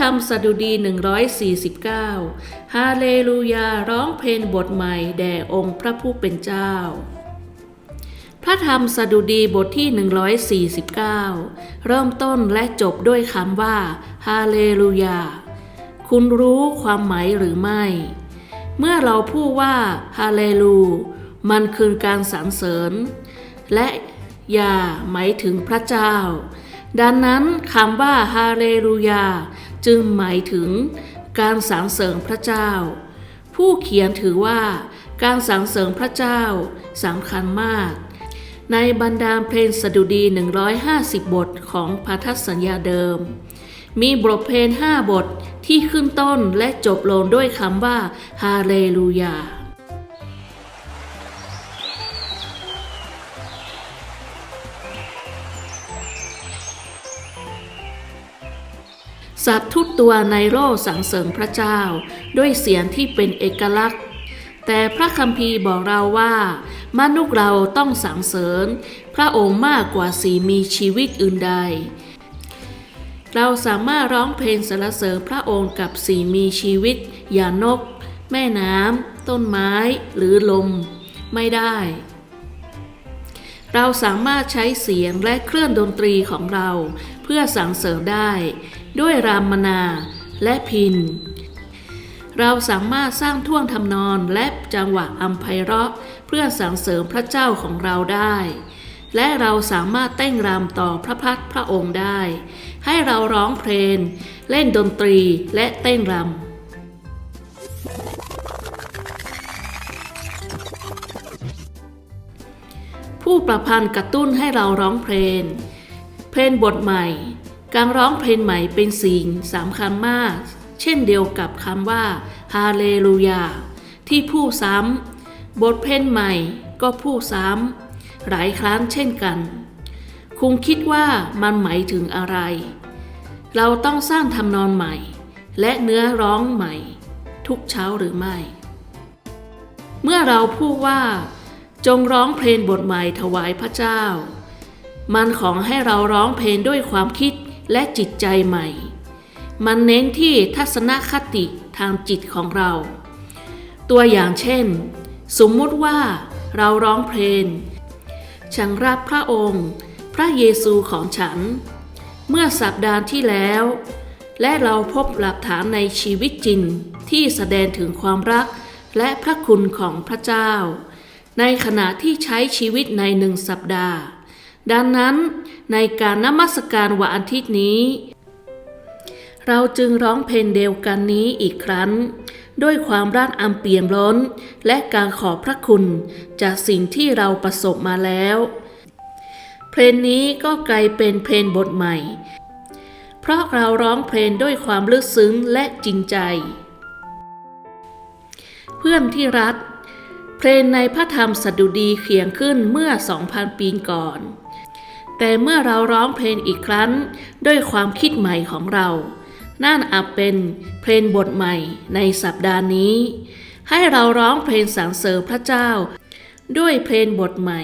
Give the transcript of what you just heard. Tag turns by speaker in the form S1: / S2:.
S1: ธรรมสดุดี 149 ฮาเลลูยาร้องเพลงบทใหม่แด่องค์พระผู้เป็นเจ้า พระธรรมสดุดีบทที่ 149 เริ่มต้นและจบด้วยคำว่า ฮาเลลูยา คุณรู้ความหมายหรือไม่ เมื่อเราพูดว่า ฮาเลลู มันคือการสรรเสริญ และยาหมายถึงพระเจ้า ดังนั้นคำว่าฮาเลลูยา จึงหมายถึงการสรรเสริญพระเจ้า ผู้เขียนถือว่าการสรรเสริญพระเจ้าสำคัญมาก ในบรรดาเพลงสดุดี 150 บทของพันธสัญญาเดิม มีบทเพลง 5 บทที่ขึ้นต้นและจบลงด้วยคำว่าฮาเลลูยา สัตว์ทุกตัวในโลกสรรเสริญพระเจ้า ด้วยเสียงที่เป็นเอกลักษณ์ แต่พระคัมภีร์บอกเราว่า มนุษย์เราต้องสรรเสริญ พระองค์มากกว่าสีมีชีวิตอื่นใด เราสามารถร้องเพลงสรรเสริญพระองค์กับสิ่มีชีวิต อย่างนก แม่น้ำต้นไม้หรือลม ไม่ได้เราสามารถใช้เสียงและเครื่องดนตรีของเรา เพื่อสรรเสริญได้ ด้วยรามนา และพิน เราสามารถสร้างท่วงทำนองและจังหวะอัมไพเราะเพื่อสรรเสริญพระเจ้าของเราได้ และเราสามารถเต้นรำต่อพระพักพระองค์ได้ ให้เราร้องเพลง เล่นดนตรีและเต้นรำผู้ประพันธ์กระตุ้นให้เราร้องเพลง เพลงบทใหม่ การร้องเพลงใหม่เป็นสิ่งสำคัญมาก เช่นเดียวกับคำว่าฮาเลลูยาที่พูดซ้ำบทเพลงใหม่ก็พูดซ้ำหลายครั้งเช่นกัน คุณคิดว่ามันหมายถึงอะไร เราต้องสร้างทำนองใหม่ และเนื้อร้องใหม่ ทุกเช้าหรือไม่ เมื่อเราพูดว่า จงร้องเพลงบทใหม่ถวายพระเจ้า มันของให้เราร้องเพลงด้วยความคิด และจิตใจใหม่ มันเน้นที่ทัศนคติทางจิตของเรา ตัวอย่างเช่น สมมุติว่าเราร้องเพลง ฉันรักพระองค์ พระเยซูของฉัน เมื่อสัปดาห์ที่แล้ว และเราพบหลักฐานในชีวิตจริงที่แสดงถึงความรักและพระคุณของพระเจ้า ในขณะที่ใช้ชีวิตในหนึ่งสัปดาห์ ดังนั้นในการนมัสการวันอาทิตย์นี้ เราจึงร้องเพลงเดียวกันนี้อีกครั้ง ด้วยความรักอันเปี่ยมล้น และการขอบพระคุณ จากสิ่งที่เราประสบมาแล้ว เพลงนี้ก็กลายเป็นเพลงบทใหม่ เพราะเราร้องเพลงด้วยความลึกซึ้งและจริงใจ เพื่อนที่รักเพลงในพระธรรมสดุดีเขียนขึ้นเมื่อ 2,000 ปีก่อน แต่เมื่อเราร้องเพลงอีกครั้ง ด้วยความคิดใหม่ของเรา นั่นอาจเป็นเพลงบทใหม่ในสัปดาห์นี้ ให้เราร้องเพลงสรรเสริญพระเจ้า ด้วยเพลงบทใหม่